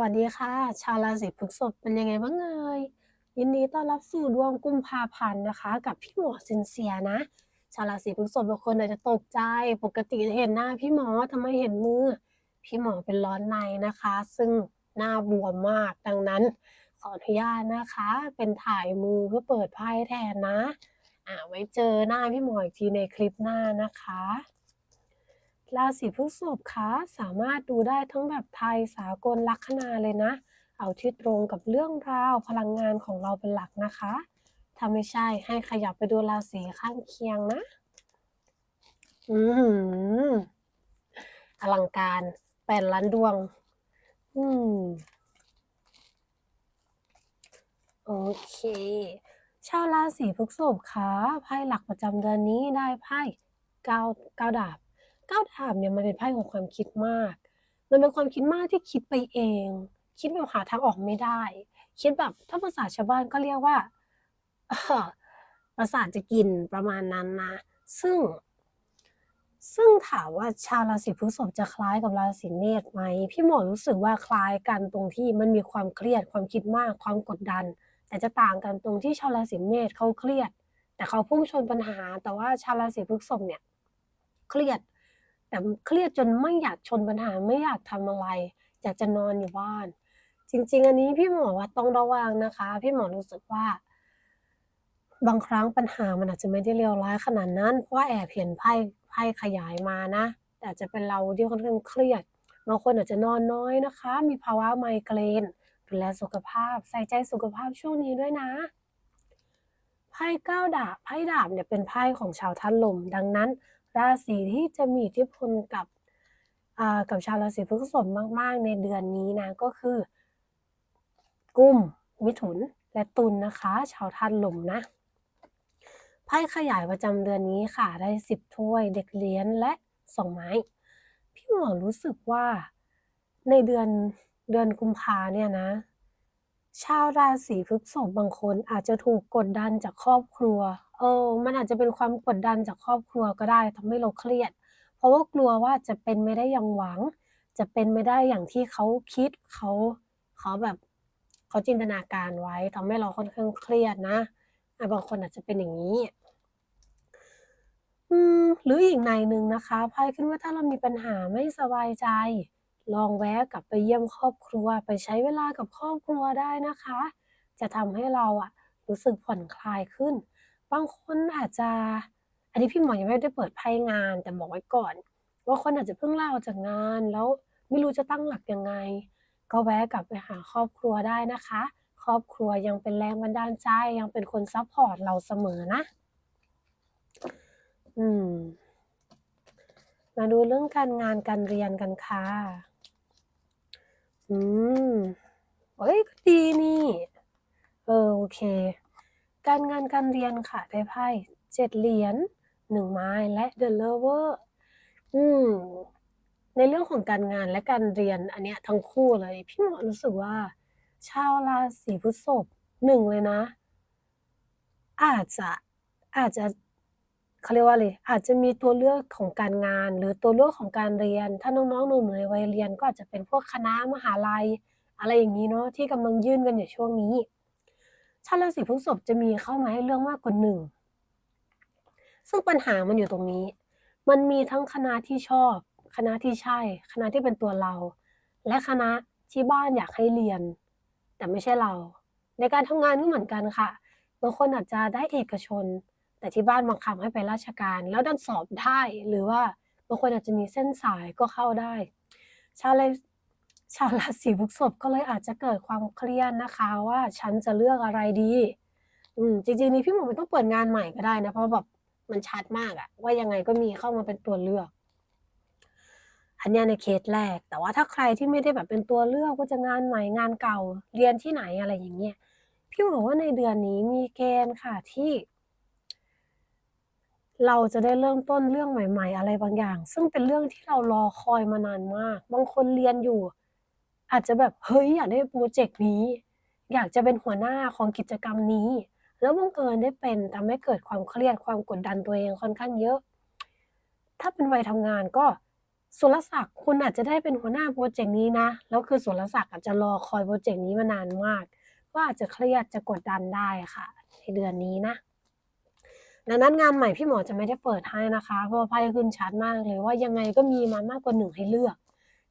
วัสดีค่ะ ชาวราศีพฤษภเป็นยังไงบ้างเอ่ยยินดีต้อนรับสู่ดวงกุมภาพันธ์นะคะ กับพี่หมอซินเซียนะ ชาวราศีพฤษภบางคนอาจจะตกใจ ปกติจะเห็นหน้าพี่หมอทำไมเห็นมือ พี่หมอเป็นร้อนในนะคะ ซึ่งหน้าบวมมาก ดังนั้นขออนุญาตนะคะ เป็นถ่ายมือเพื่อเปิดไพ่แทนนะ อ่าไว้เจอหน้าพี่หมออีกทีในคลิปหน้านะคะ ราศีพฤษภคะสามารถดูได้ทั้งแบบไทยสากลลัคนาเลยนะ เอาที่ตรงกับเรื่องราวพลังงานของเราเป็นหลักนะคะถ้าไม่ใช่ให้ขยับไปดูราศีข้างเคียงนะ อืออลังการแปดล้านดวง อืมโอเค ชาวราศีพฤษภคะไพ่หลักประจำเดือนนี้ได้ไพ่เก้าเก้าดาบ ก้าดาบเนี่ยมันเป็นไพ่ของความคิดมาก มันเป็นความคิดมากที่คิดไปเอง คิดแบบหาทางออกไม่ได้ คิดแบบถ้าภาษาชาวบ้านก็เรียกว่าประสาทจะกินประมาณนั้นนะ ซึ่ง ซึ่งถามว่าชาวราศีพฤษภจะคล้ายกับราศีเมษไหม พี่หมอรู้สึกว่าคล้ายกันตรงที่มันมีความเครียด ความคิดมาก ความกดดัน แต่จะต่างกันตรงที่ชาวราศีเมษเขาเครียด แต่เขาพุ่งชนปัญหา แต่ว่าชาวราศีพฤษภเนี่ย เครียด แต่เครียดจนไม่อยากชนปัญหาไม่อยากทำอะไร อยากจะนอนอยู่บ้าน จริง ๆ อันนี้พี่หมอว่าต้องระวังนะคะ พี่หมอรู้สึกว่า บางครั้งปัญหามันอาจจะไม่ได้เลวร้ายขนาดนั้นเพราะว่าแอบเห็นไพ่ไพ่ขยายมานะแต่อาจจะเป็นเราที่ค่อนข้างเครียดบางคนอาจจะนอนน้อยนะคะ มีภาวะไมเกรนดูแลสุขภาพ ใส่ใจสุขภาพช่วงนี้ด้วยนะ ไพ่เก้าดาบไพ่ดาบเนี่ยเป็นไพ่ของชาวท่านลม ดังนั้น ราศีที่จะมีอิทธิพลกับกับชาวราศีพฤษภมาก ๆ ในเดือนนี้นะก็คือ กุมมิถุนและตุลนะคะ ชาวธาตุลมนะไพ่ขยายประจำเดือนนี้ค่ะ ได้สิบถ้วยเด็กเหรียญและสองไม้ พี่หมอรู้สึกว่าในเดือนเดือนกุมภาเนี่ยนะ ชาวราศีพฤษภบางคนอาจจะถูกกดดันจากครอบครัว เออ มันอาจจะเป็นความกดดันจากครอบครัวก็ได้ทำให้เราเครียด เพราะว่ากลัวว่าจะเป็นไม่ได้อย่างหวัง จะเป็นไม่ได้อย่างที่เขาคิดเขาเขาแบบเขาจินตนาการไว้ทำให้เราค่อนข้างเครียดนะอะบางคนอาจจะเป็นอย่างนี้อืมหรืออีกในหนึ่งนะคะไพ่ขึ้นว่าถ้าเรามีปัญหาไม่สบายใจ ลองแวะกลับไปเยี่ยมครอบครัว ไปใช้เวลากับครอบครัวได้นะคะ จะทำให้เราอะรู้สึกผ่อนคลายขึ้น บางคนอาจจะ อันนี้พี่หมอยังไม่ได้เปิดไพ่งาน แต่บอกไว้ก่อน ว่าคนอาจจะเพิ่งลาออกจากงาน แล้วไม่รู้จะตั้งหลักยังไง ก็แวะกลับไปหาครอบครัวได้นะคะ ครอบครัวยังเป็นแรงบันดาลใจยังเป็นคนซัพพอร์ตเราเสมอนะ อืม มาดูเรื่องการงานการเรียนกันค่ะ อืมเฮ้ยก็ดีนี่ เออโอเค การงานการเรียนค่ะได้ไพ่เจ็ดเหรียญหนึ่งไม้และ The Lover อืมในเรื่องของการงานและการเรียนอันเนี้ยทั้งคู่เลย พี่หมอรู้สึกว่า ชาวราศีพฤษภหนึ่งเลยนะ อาจจะอาจจะเขาเรียกว่าอะไรอาจจะมีตัวเลือกของการงาน หรือตัวเลือกของการเรียน ถ้าน้องๆหนูๆในวัยเรียนก็อาจจะเป็นพวกคณะมหาลัย อะไรอย่างนี้เนาะที่กำลังยื่นกันอยู่ช่วงนี้ ชาวราศีพฤษภจะมีเข้ามาให้เลือกมากกว่าหนึ่งซึ่งปัญหามันอยู่ตรงนี้ มันมีทั้งคณะที่ชอบ คณะที่ใช่ คณะที่เป็นตัวเรา และคณะที่บ้านอยากให้เรียน แต่ไม่ใช่เรา ในการทำงานก็เหมือนกันค่ะบางคนอาจจะได้เอกชน แต่ที่บ้านบังคับให้ไปราชการ แล้วดันสอบได้หรือว่าบางคนอาจจะมีเส้นสายก็เข้าได้ ชาวรา ชาวราศีพฤษภก็เลยอาจจะเกิดความเครียดนะคะ ว่าฉันจะเลือกอะไรดี อืมจริงๆนี่พี่หมอไม่ต้องเปิดงานใหม่ก็ได้นะเพราะแบบมันชัดมากอะว่ายังไงก็มีเข้ามาเป็นตัวเลือก อันนี้ในเคสแรก แต่ว่าถ้าใครที่ไม่ได้แบบเป็นตัวเลือกว่าจะงานใหม่งานเก่าเรียนที่ไหนอะไรอย่างเงี้ยพี่หมอว่าในเดือนนี้มีเกณฑ์ค่ะที่ เราจะได้เริ่มต้นเรื่องใหม่ ๆ อะไรบางอย่าง ซึ่งเป็นเรื่องที่เรารอคอยมานานมาก บางคนเรียนอยู่ อาจจะแบบเฮ้ยอยากได้พรเจกต์นี้ อยากจะเป็นหัวหน้าของกิจกรรมนี้ แล้วบังเอิญได้เป็นทำให้เกิดความเครียดความกดดันตัวเองค่อนข้างเยอะ ถ้าเป็นวัยทำงานก็สุรศักดิ์คุณอาจจะได้เป็นหัวหน้าพรเจกต์นี้นะแล้วคือสุรศักดิ์อาจจะรอคอยพรเจกต์นี้มานานมากก็อาจจะเครียดจะกดดันได้ค่ะ ในเดือนนี้นะดังนั้นงานใหม่พี่หมอจะไม่ได้เปิดให้นะคะ เพราะว่าไพ่ขึ้นชัดมากเลยว่ายังไงก็มีมามากกว่า1ให้เลือก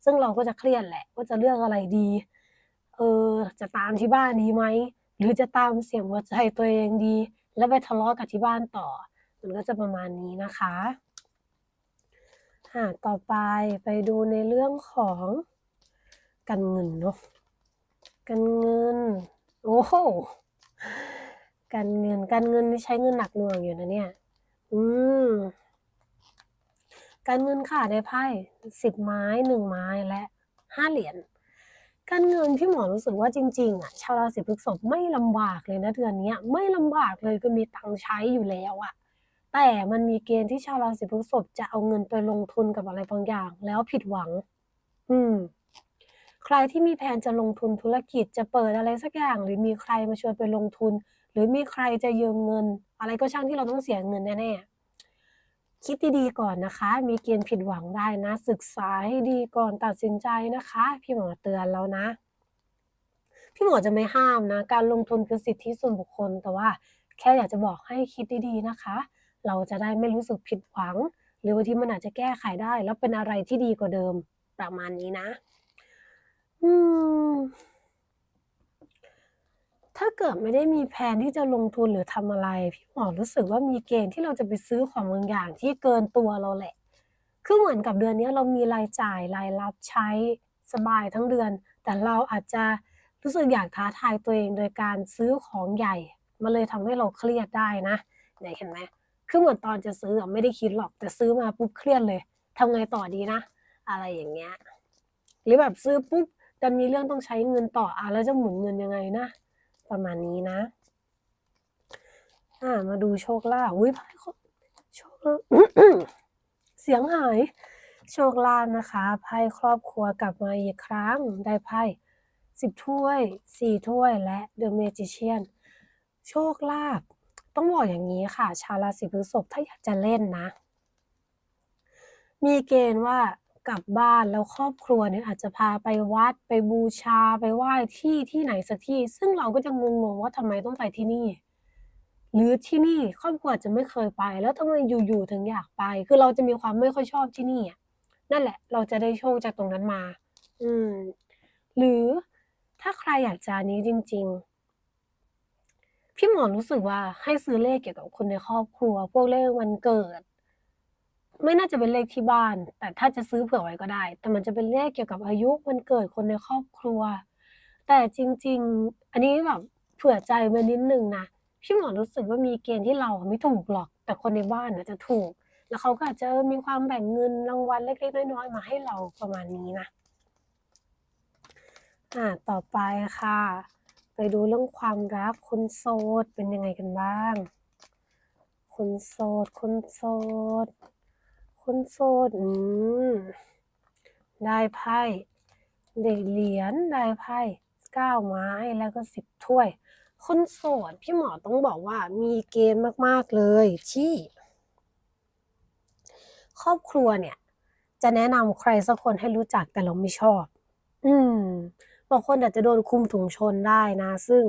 ซึ่งเราก็จะเครียดแหละว่าจะเลือกอะไรดี เออ จะตามที่บ้านดีไหม หรือจะตามเสียงหัวใจตัวเองดี แล้วไปทะเลาะกับที่บ้านต่อ มันก็จะประมาณนี้นะคะอ่าต่อไปไปดูในเรื่องของการเงินเนาะ การเงิน โอ้โฮการเงิน การเงินนี่ใช้เงินหนักหน่วงอยู่นะเนี่ย อืม การเงินค่ะได้ไพ่10ไม้1ไม้และ5เหรียญการเงินพี่หมอรู้สึกว่าจริงๆอะชาวราศีพฤษภไม่ลำบากเลยนะเดือนนี้ไม่ลำบากเลยคือมีตังค์ใช้อยู่แล้วอะแต่มันมีเกณฑ์ที่ชาวราศีพฤษภจะเอาเงินไปลงทุนกับอะไรบางอย่าง แล้วผิดหวัง อืม ใครที่มีแพลนจะลงทุนธุรกิจจะเปิดอะไรสักอย่าง หรือมีใครมาชวนไปลงทุน หรือมีใครจะยืมเงิน อะไรก็ช่างที่เราต้องเสียเงินแน่ๆ คิดดีๆก่อนนะคะ มีเกณฑ์ผิดหวังได้นะ ศึกษาให้ดีก่อนตัดสินใจนะคะ พี่หมอเตือนแล้วนะ พี่หมอจะไม่ห้ามนะ การลงทุนคือสิทธิส่วนบุคคล แต่ว่าแค่อยากจะบอกให้คิดดีๆนะคะ เราจะได้ไม่รู้สึกผิดหวัง หรือบางทีมันอาจจะแก้ไขได้ แล้วเป็นอะไรที่ดีกว่าเดิมประมาณนี้นะ อืม ถ้าเกิดไม่ได้มีแพลนที่จะลงทุนหรือทำอะไร พี่หมอรู้สึกว่ามีเกณฑ์ที่เราจะไปซื้อของบางอย่างที่เกินตัวเราแหละ คือเหมือนกับเดือนนี้เรามีรายจ่ายรายรับใช้สบายทั้งเดือน แต่เราอาจจะรู้สึกอยากท้าทายตัวเองโดยการซื้อของใหญ่มันเลยทำให้เราเครียดได้นะเนี่ยเห็นไหมคือเหมือนตอนจะซื้อไม่ได้คิดหรอกแต่ซื้อมาปุ๊บเครียดเลยทำไงต่อดีนะ อะไรอย่างเงี้ยหรือแบบซื้อปุ๊บดันมีเรื่องต้องใช้เงินต่ออาแล้วจะหมุนเงินยังไงนะ ประมาณนี้นะ อ่า มาดูโชคลาภอุ๊ยไพ่โชคเสียงหาย โชคลาภนะคะไพ่ครอบครัวกลับมาอีกครั้งได้ไพ่10ถ้วย4ถ้วยและ The Magician โชคลาภต้องบอกอย่างงี้ค่ะ ชาวราศีพฤษภถ้าอยากจะเล่นนะ มีเกณฑ์ว่า กลับบ้านแล้วครอบครัวเนี่ยอาจจะพาไปวัดไปบูชาไปไหว้ที่ที่ไหนสักที่ ซึ่งเราก็จะงงๆว่าทำไมต้องไปที่นี่ หรือที่นี่ครอบครัวจะไม่เคยไป แล้วทำไมอยู่ๆถึงอยากไป คือเราจะมีความไม่ค่อยชอบที่นี่นั่นแหละ เราจะได้โชคจากตรงนั้นมา อืม หรือถ้าใครอยากจะนี้จริง ๆพี่หมอรู้สึกว่าให้ซื้อเลขเกี่ยวกับคนในครอบครัว พวกเลขวันเกิด ไม่น่าจะเป็นเลขที่บ้าน แต่ถ้าจะซื้อเผื่อไว้ก็ได้ แต่มันจะเป็นเลขเกี่ยวกับอายุวันเกิดคนในครอบครัว แต่จริง ๆ อันนี้แบบเผื่อใจไว้นิดหนึ่งนะพี่หมอรู้สึกว่ามีเกณฑ์ที่เราไม่ถูกหรอก แต่คนในบ้านน่ะจะถูก แล้วเขาก็อาจจะมีความแบ่งเงินรางวัลเล็กๆน้อยๆมาให้เราประมาณนี้นะอ่าต่อไปค่ะ ไปดูเรื่องความรักคนโสดเป็นยังไงกันบ้าง คนโสดคนโสด คนโสดอืมได้ไพ่เด็กเหรียญได้ไพ่9ไม้แล้วก็10ถ้วย คนโสดพี่หมอต้องบอกว่ามีเกณฑ์มากๆเลยที่ ครอบครัวเนี่ย จะแนะนำใครสักคนให้รู้จักแต่เราไม่ชอบ อืมบางคนอาจจะโดนคุมถุงชนได้นะ ซึ่ง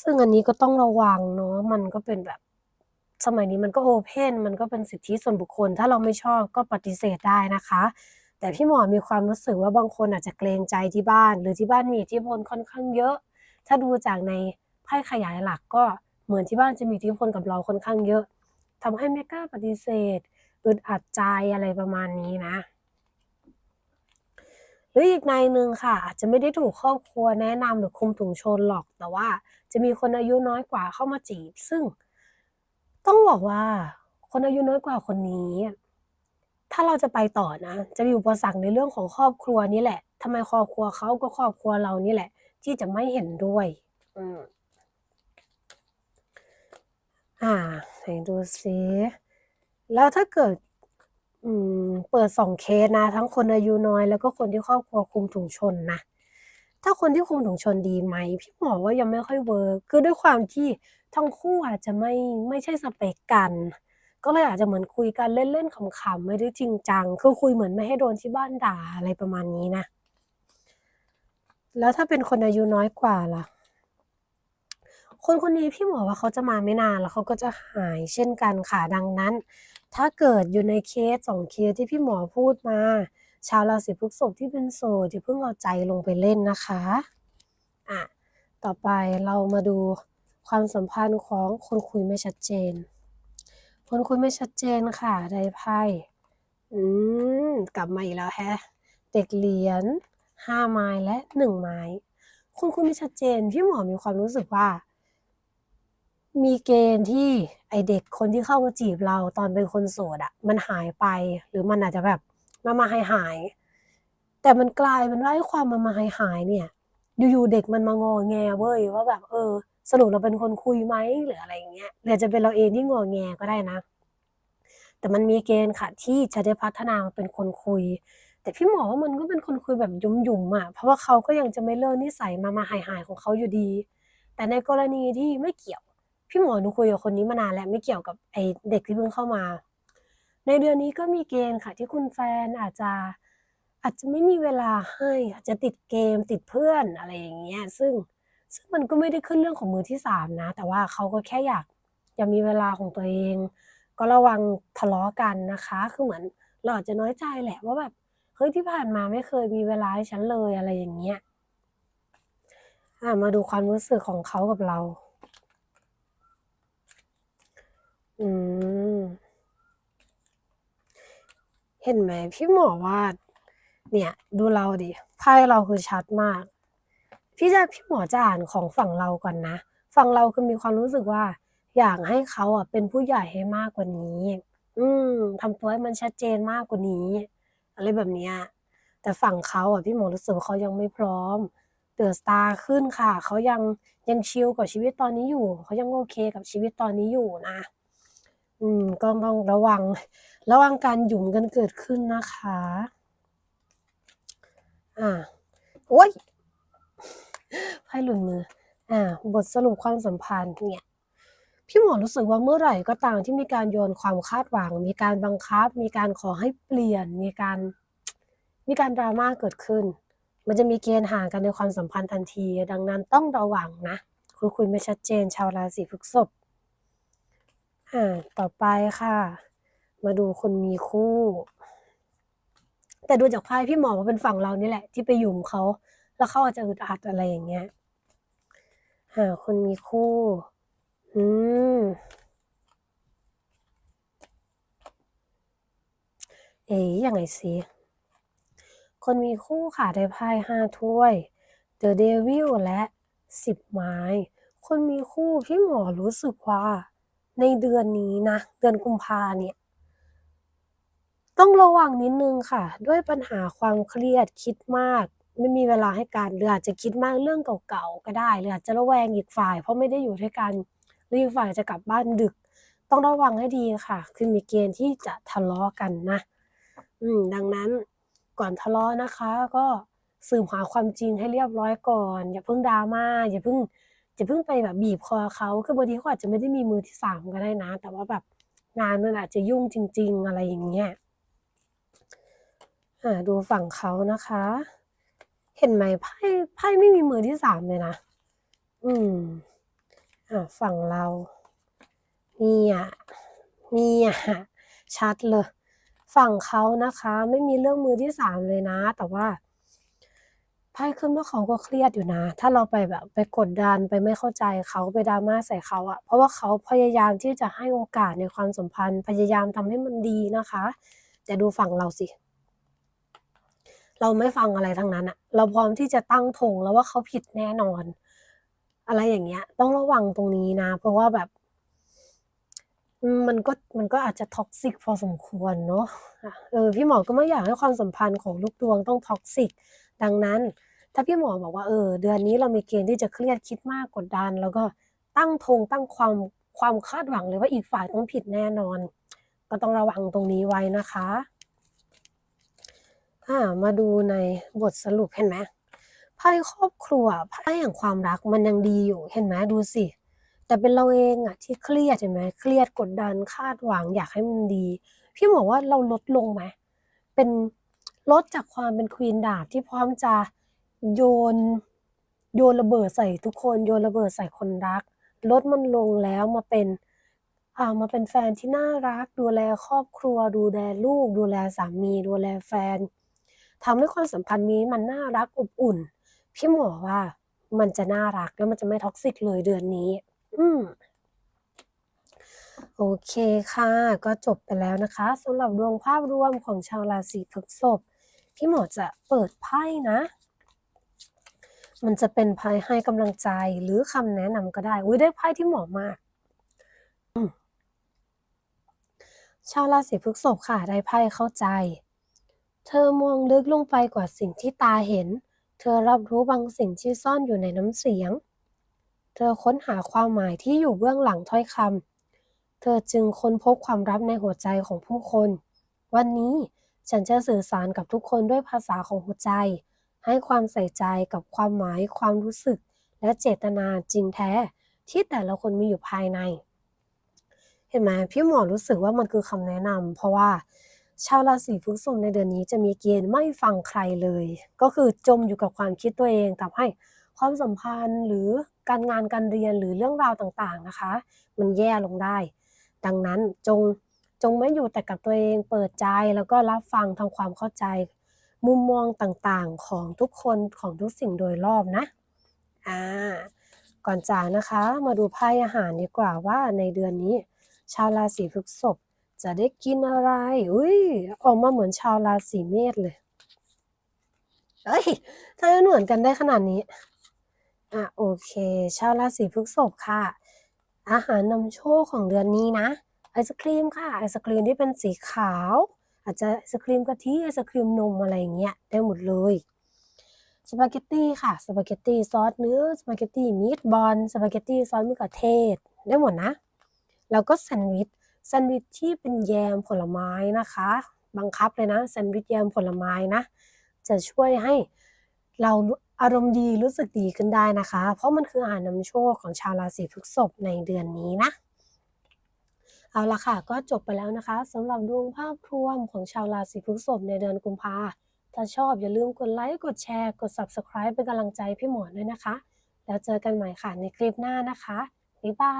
ซึ่งอันนี้ก็ต้องระวังเนาะมันก็เป็นแบบ สมัยนี้มันก็โอเพนมันก็เป็นสิทธิส่วนบุคคล ถ้าเราไม่ชอบก็ปฏิเสธได้นะคะ แต่พี่หมอมีความรู้สึกว่าบางคนอาจจะเกรงใจที่บ้าน หรือที่บ้านมีอิทธิพลค่อนข้างเยอะ ถ้าดูจากในไพ่ขยายหลักก็เหมือนที่บ้านจะมีอิทธิพลกับเราค่อนข้างเยอะทำให้ไม่กล้าปฏิเสธอึดอัดใจอะไรประมาณนี้นะ หรืออีกนัยหนึ่งค่ะ อาจจะไม่ได้ถูกครอบครัวแนะนำหรือคุมถุงชนหรอก แต่ว่าจะมีคนอายุน้อยกว่าเข้ามาจีบ ซึ่ง ต้องบอกว่าคนอายุน้อยกว่าคนนี้ ถ้าเราจะไปต่อนะ จะมีอุปสรรคในเรื่องของครอบครัวนี่แหละทำไมครอบครัวเขากับครอบครัวเรานี่แหละ ที่จะไม่เห็นด้วย อืมอ่าไหนดูซิแล้วถ้าเกิด อืม เปิด2เคสนะ ทั้งคนอายุน้อยแล้วก็คนที่ครอบครัวคุมถุงชนนะ ถ้าคนที่คุมถุงชนดีไหมพี่หมอว่ายังไม่ค่อยเวิร์กคือด้วยความที่ทั้งคู่อาจจะไม่ไม่ใช่สเปกกัน ก็เลยอาจจะเหมือนคุยกันเล่นๆขำๆไม่ได้จริงจังคือคุยเหมือนไม่ให้โดนที่บ้านด่าอะไรประมาณนี้นะ แล้วถ้าเป็นคนอายุน้อยกว่าล่ะ คนคนนี้พี่หมอว่าเขาจะมาไม่นานแล้วเขาก็จะหายเช่นกันค่ะดังนั้น ถ้าเกิดอยู่ในเคส2เคสที่พี่หมอพูดมา ชาวราศีพฤษภที่เป็นโสดอย่าเพิ่งเอาใจลงไปเล่นนะคะอะต่อไปเรามาดูความสัมพันธ์ของคนคุยไม่ชัดเจน คนคุยไม่ชัดเจนค่ะได้ไพ่อืมกลับมาอีกแล้วแฮะ เด็กเหรียญ5ไม้และ1ไม้คนคุยไม่ชัดเจน พี่หมอมีความรู้สึกว่า มีเกณฑ์ที่ไอเด็กคนที่เข้ามาจีบเราตอนเป็นคนโสดอะมันหายไป หรือมันอาจจะแบบ มาๆหายๆแต่มันกลายเป็นว่าไอ้ความมาๆหายๆเนี่ย อยู่ๆเด็กมันมางอแงเว้ยว่าแบบ เออ สรุปเราเป็นคนคุยไหมหรืออะไรอย่างเงี้ยหรือจะเป็นเราเองที่งอแงก็ได้นะ แต่มันมีเกณฑ์ค่ะที่จะได้พัฒนามาเป็นคนคุย แต่พี่หมอว่ามันก็เป็นคนคุยแบบยุ่มๆอะเพราะว่าเขาก็ยังจะไม่เลิกนิสัยมาๆหายๆของเขาอยู่ดี แต่ในกรณีที่ไม่เกี่ยว พี่หมอหนูคุยกับคนนี้มานานแล้วไม่เกี่ยวกับไอเด็กที่เพิ่งเข้ามา ในเดือนนี้ก็มีเกณฑ์ค่ะที่คุณแฟนอาจจะอาจจะไม่มีเวลาให้อาจจะติดเกมติดเพื่อนอะไรอย่างเงี้ยซึ่งซึ่งมันก็ไม่ได้ขึ้นเรื่องของมือที่3นะ แต่ว่าเขาก็แค่อยากอยากมีเวลาของตัวเอง ก็ระวังทะเลาะกันนะคะ คือเหมือนเราอาจจะน้อยใจแหละว่าแบบเฮ้ยที่ผ่านมาไม่เคยมีเวลาให้ฉันเลยอะไรอย่างเงี้ยอามาดูความรู้สึกของเขากับเรา อืม เห็นไหมพี่หมอว่าเนี่ยดูเราดิไพ่เราคือชัดมาก พี่จะพี่หมอจะอ่านของฝั่งเราก่อนนะ ฝั่งเราคือมีความรู้สึกว่า อยากให้เขาอะเป็นผู้ใหญ่ให้มากกว่านี้ อืมทำตัวให้มันชัดเจนมากกว่านี้ อะไรแบบเนี้ยแต่ฝั่งเขาอะพี่หมอรู้สึกว่าเขายังไม่พร้อม The Star ขึ้นค่ะ เขายังยังชิลกับชีวิตตอนนี้อยู่ เขายังโอเคกับชีวิตตอนนี้อยู่นะ อืมก็ต้องระวัง ระวังการหยุมกันเกิดขึ้นนะคะ อ่าโอ๊ยไพ่หลุดมือ อ่า บทสรุปความสัมพันธ์เนี่ย พี่หมอรู้สึกว่าเมื่อไหร่ก็ตามที่มีการโยนความคาดหวัง มีการบังคับ มีการขอให้เปลี่ยน มีการ มีการ drama เกิดขึ้น มันจะมีเกณฑ์ห่างกันในความสัมพันธ์ทันที ดังนั้นต้องระวังนะคนคุยไม่ชัดเจน ชาวราศีพฤษภ อ่าต่อไปค่ะ มาดูคนมีคู่ แต่ดูจากไพ่พี่หมอว่าเป็นฝั่งเรานี่แหละ ที่ไปหยุมเขา แล้วเขาอาจจะอึดอัดอะไรอย่างเงี้ยหาคนมีคู่ อืมเอ๊ยังไงสิ คนมีคู่ค่ะได้ไพ่5ถ้วย The Devil และ10ไม้ คนมีคู่พี่หมอรู้สึกว่า ในเดือนนี้นะเดือนกุมภาเนี่ย ต้องระวังนิดนึงค่ะ ด้วยปัญหาความเครียดคิดมาก ไม่มีเวลาให้กันหรืออาจจะคิดมากเรื่องเก่าๆก็ได้หรืออาจจะระแวงอีกฝ่าย เพราะไม่ได้อยู่ด้วยกันหรืออีกฝ่ายจะกลับบ้านดึก ต้องระวังให้ดีค่ะ คือมีเกณฑ์ที่จะทะเลาะกันนะ อืม ดังนั้นก่อนทะเลาะนะคะ ก็สืบหาความจริงให้เรียบร้อยก่อน อย่าเพิ่ง drama อย่าเพิ่ง อย่าเพิ่งไปแบบบีบคอเขาคือบางทีเขาอาจจะไม่ได้มีมือที่3ก็ได้นะ แต่ว่าแบบงานมันอาจจะยุ่งจริง ๆ อะไรอย่างเงี้ยอาดูฝั่งเขานะคะ เห็นไหมไพ่ไพ่ไม่มีมือที่3เลยนะอืมอ่าฝั่งเรานี่ยเนี่ยชัดเลย ฝั่งเขานะคะ ไม่มีเรื่องมือที่3เลยนะ แต่ว่า ไพ่ขึ้นว่าเขาก็เครียดอยู่นะ ถ้าเราไปแบบไปกดดันไปไม่เข้าใจเขาไป drama ใส่เขาอะเพราะว่าเขาพยายามที่จะให้โอกาสในความสัมพันธ์ พยายามทำให้มันดีนะคะแต่ดูฝั่งเราสิ เราไม่ฟังอะไรทั้งนั้นน่ะเราพร้อมที่จะตั้งธงแล้วว่าเขาผิดแน่นอน อะไรอย่างเงี้ย ต้องระวังตรงนี้นะ เพราะว่าแบบมันก็มันก็อาจจะ toxic พอสมควรเนาะเออพี่หมอก็ไม่อยากให้ความสัมพันธ์ของลูกดวงต้อง toxic ดังนั้น ถ้าพี่หมอบอกว่าเออเดือนนี้เรามีเกณฑ์ที่จะเครียดคิดมากกดดัน แล้วก็ตั้งธงตั้งความความคาดหวังเลยว่าอีกฝ่ายต้องผิดแน่นอน ก็ต้องระวังตรงนี้ไว้นะคะอามาดูในบทสรุปเห็นไหมไพ่ครอบครัวไพ่แห่งความรักมันยังดีอยู่เห็นไหมดูสิ แต่เป็นเราเองอะที่เครียดเห็นไหมเครียดกดดันคาดหวังอยากให้มันดี พี่หมอว่าเราลดลงไหมเป็นลดจากความเป็น Queen ดาบที่พร้อมจะ โยน โยนระเบิดใส่ทุกคนโยนระเบิดใส่คนรักลดมันลงแล้วมาเป็นอ่ามาเป็นแฟนที่น่ารัก ดูแลครอบครัว ดูแลลูก ดูแลสามี ดูแลแฟนทำให้ความสัมพันธ์นี้มันน่ารักอบอุ่น พี่หมอว่ามันจะน่ารักแล้วมันจะไม่ toxic เลยเดือนนี้ อืมโอเคค่ะ ก็จบไปแล้วนะคะสำหรับดวงภาพรวมของชาวราศีพฤษภพี่หมอจะเปิดไพ่นะ มันจะเป็นไพ่ให้กำลังใจหรือคำแนะนำก็ได้ อุ๊ยได้ไพ่ที่เหมาะมาก ชาวราศีพฤษภค่ะ ได้ไพ่เข้าใจ เธอมองลึกลงไปกว่าสิ่งที่ตาเห็น เธอรับรู้บางสิ่งที่ซ่อนอยู่ในน้ำเสียง เธอค้นหาความหมายที่อยู่เบื้องหลังถ้อยคำ เธอจึงค้นพบความลับในหัวใจของผู้คน วันนี้ฉันจะสื่อสารกับทุกคนด้วยภาษาของหัวใจ ให้ความใส่ใจกับความหมายความรู้สึก และเจตนาจริงแท้ที่แต่ละคนมีอยู่ภายใน เห็นไหมพี่หมอรู้สึกว่ามันคือคำแนะนำเพราะว่าชาวราศีพฤษภในเดือนนี้จะมีเกณฑ์ไม่ฟังใครเลย ก็คือจมอยู่กับความคิดตัวเองทำให้ความสัมพันธ์หรือการงานการเรียนหรือเรื่องราวต่างๆนะคะ มันแย่ลงได้ ดังนั้นจงจงไม่อยู่แต่กับตัวเองเปิดใจแล้วก็รับฟังทำความเข้าใจ มุมมองต่างๆของทุกคนของทุกสิ่งโดยรอบนะอ่าก่อนจากนะคะ มาดูไพ่อาหารดีกว่าว่าในเดือนนี้ ชาวราศีพฤษภจะได้กินอะไร อุ้ยออกมาเหมือนชาวราศีเมษเลยเอ้ยทำไมเหมือนกันได้ขนาดนี้ อะโอเค ชาวราศีพฤษภค่ะ อาหารนำโชคของเดือนนี้นะ ไอศครีมค่ะ ไอศครีมที่เป็นสีขาว อาจจะไอศครีมกะทิไอศครีมนมอะไรอย่างเงี้ยได้หมดเลยสปาเกตตีค่ะสปาเกตตีซอสเนื้อสปาเกตตีมีทบอลสปาเกตตีซอสมะเขือเทศได้หมดนะ แล้วก็แซนด์วิชแซนด์วิชที่เป็นแยมผลไม้นะคะ บังคับเลยนะแซนด์วิชแยมผลไม้นะ จะช่วยให้เราอารมณ์ดีรู้สึกดีขึ้นได้นะคะ เพราะมันคืออาหารนำโชคของชาวราศีพฤษภในเดือนนี้นะ เอาละค่ะ ก็จบไปแล้วนะคะสำหรับดวงภาพรวมของชาวราศีพฤษภในเดือนกุมภาถ้าชอบอย่าลืมกดไลค์ กดแชร์ กด Subscribe เป็นกำลังใจพี่หมอด้วยนะคะ แล้วเจอกันใหม่ค่ะในคลิปหน้านะคะ บ๊ายบา